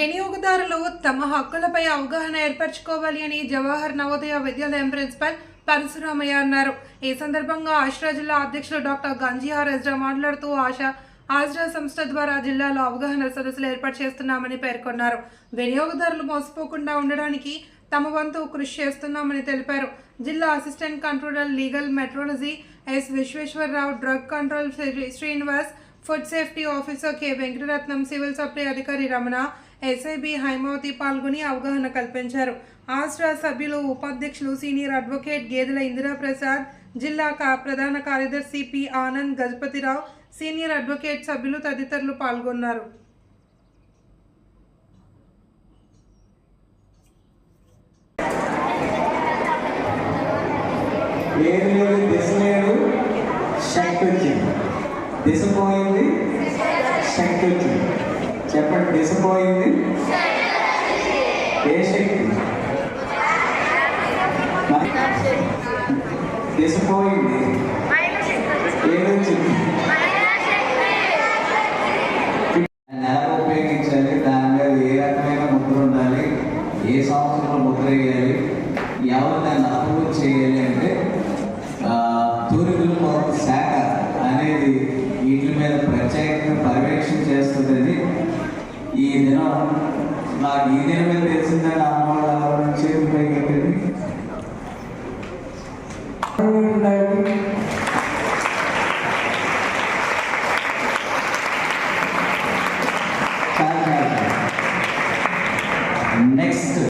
వినియోగదారులు తమ హక్కులపై అవగాహన ఏర్పరచుకోవాలి అని జవహర్ నవోదయ విద్యాలయం ప్రిన్సిపల్ పరశురామయ్య అన్నారు. ఈ సందర్భంగా ఆశ్రా జిల్లా అధ్యక్షులు డాక్టర్ గంజీహార్ ఎజ్రా మాట్లాడుతూ ఆశ ఆజ్రా సంస్థ ద్వారా జిల్లాలో అవగాహన సదస్సులు ఏర్పాటు చేస్తున్నామని పేర్కొన్నారు. వినియోగదారులు మోసపోకుండా ఉండడానికి తమ వంతు కృషి చేస్తున్నామని తెలిపారు. జిల్లా assistant controller legal metrology S Visweswararao drug control Srinivas food safety officer K. Venkataratnam civil supply అధికారి రమణ ఎస్ఐబి హైమావతి పాల్గొని అవగాహన కల్పించారు. ఆస్ట్రా సభ్యులు ఉపాధ్యక్షులు సీనియర్ అడ్వకేట్ గేదెల ఇందిరాప్రసాద్ జిల్లా కా- ప్రధాన కార్యదర్శి P Anand Gajapathirao senior advocate సభ్యులు తదితరులు పాల్గొన్నారు. ఏది లేదు దిశ లేదు. శక్తి. వచ్చింది దిశ పోయింది శక్తి వచ్చింది తెలిసిపోయింది. ఏ శక్తి? తెలిసిపోయింది. ఏదొచ్చింది నెల ఉపయోగించాలి దాని మీద ఏ రకమైన ముద్ర ఉండాలి ఏ సంవత్సరంలో ముద్ర వేయాలి ఎవరు దాన్ని అప్రూవ్ చేయాలి అంటే ఆ, శాఖ అనేది వీటి మీద ప్రత్యేకంగా పర్యవేక్షణ ఈ దినం నాకు ఈ దినం మీద తెలిసిందని అమ్మవాళ్ళ చేతి పైకి ఎత్తండి. నెక్స్ట్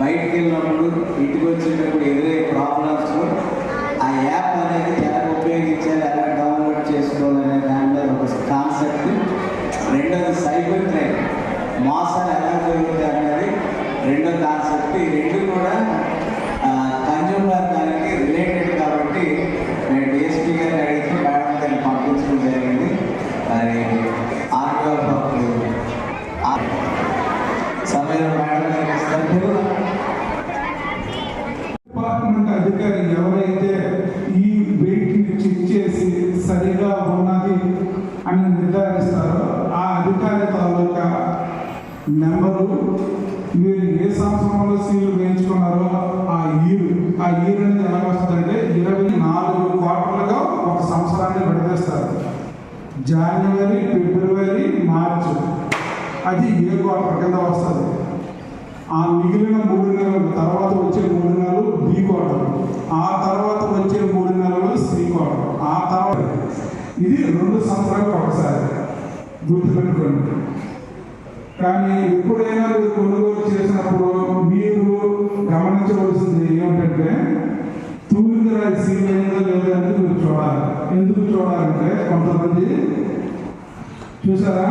బయటికి వెళ్ళినప్పుడు ఇంటికి వచ్చేటప్పుడు ఎదురయ్యే ప్రాబ్లమ్స్ ఆ యాప్ అనేది ఎలా ఉపయోగించాలి ఎలా డౌన్లోడ్ చేసుకోవాలనే దాని మీద ఒక కాన్సెప్ట్ రెండోది సైబర్ క్రైమ్ మోసాలు ఎలా జరుగుతాయి అనేది రెండో కాన్సెప్ట్ ఈ రెండు కూడా నెంబరు మీరు ఏ సంవత్సరంలో సీలు వేయించుకున్నారో ఆ ఈరు. ఆ ఈరు అనేది ఎలా వస్తుందంటే ఇరవై నాలుగు క్వార్టర్లుగా ఒక సంవత్సరాన్ని విడదీస్తారు. జనవరి ఫిబ్రవరి మార్చ్. అది ఏ క్వార్టర్ కింద వస్తుంది? ఆ మిగిలిన మూడు నెలలు తర్వాత వచ్చే మూడు నెలలు బి క్వార్టర్. ఆ తర్వాత వచ్చే మూడు నెలలు సి క్వార్టర్. ఆ తర్వాత ఇది రెండు సంవత్సరాలకు ఒకసారి గుర్తుపెట్టుకోండి. కానీ ఎప్పుడైనా మీరు కొనుగోలు చేసినప్పుడు మీరు గమనించవలసింది ఏమిటంటే తూలిగా సీల్ అయిందో లేదో అనేది మీరు చూడాలి. ఎందుకు చూడాలంటే కొంతమంది చూసారా?